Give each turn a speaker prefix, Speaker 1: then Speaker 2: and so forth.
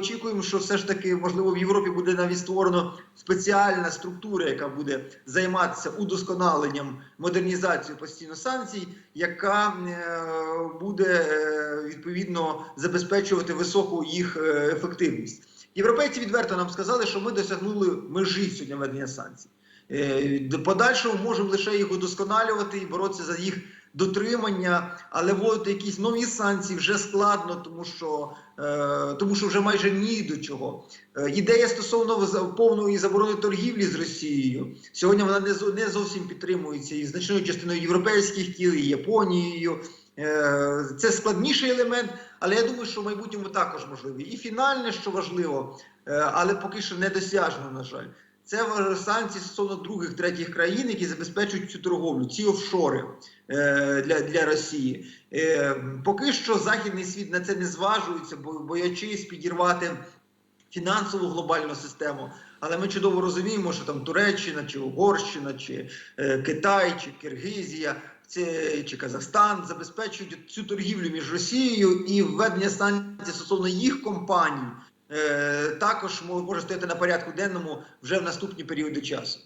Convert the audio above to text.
Speaker 1: очікуємо, що все ж таки можливо в Європі буде навіть створено спеціальна структура, яка буде займатися удосконаленням модернізацією постійно санкцій, яка е, буде е, відповідно забезпечувати високу їх е, ефективність. Європейці відверто нам сказали, що ми досягнули межі сьогодні введення санкцій. Подальшого можемо лише їх удосконалювати і боротися за їх дотримання, але вводити якісь нові санкції вже складно, тому що, е, тому що вже майже ні до чого. Е, ідея стосовно повної заборони торгівлі з Росією сьогодні вона не, не зовсім підтримується і значною частиною європейських кіл, і Японією. Е, Це складніший елемент, але я думаю, що в майбутньому також можливий. І фінальне, що важливо, е, але поки що недосяжно, на жаль, це санкції стосовно других третіх країн, які забезпечують цю торговлю, ці офшори е, для, для Росії. Е, Поки що західний світ на це не зважується, бо боячись підірвати фінансову глобальну систему. Але ми чудово розуміємо, що там Туреччина, чи Угорщина, чи е, Китай, чи Киргизія, це, чи Казахстан забезпечують цю торгівлю між Росією і введення санкцій стосовно їх компаній. Е, Також мо- може стояти на порядку денному вже в наступні періоди часу.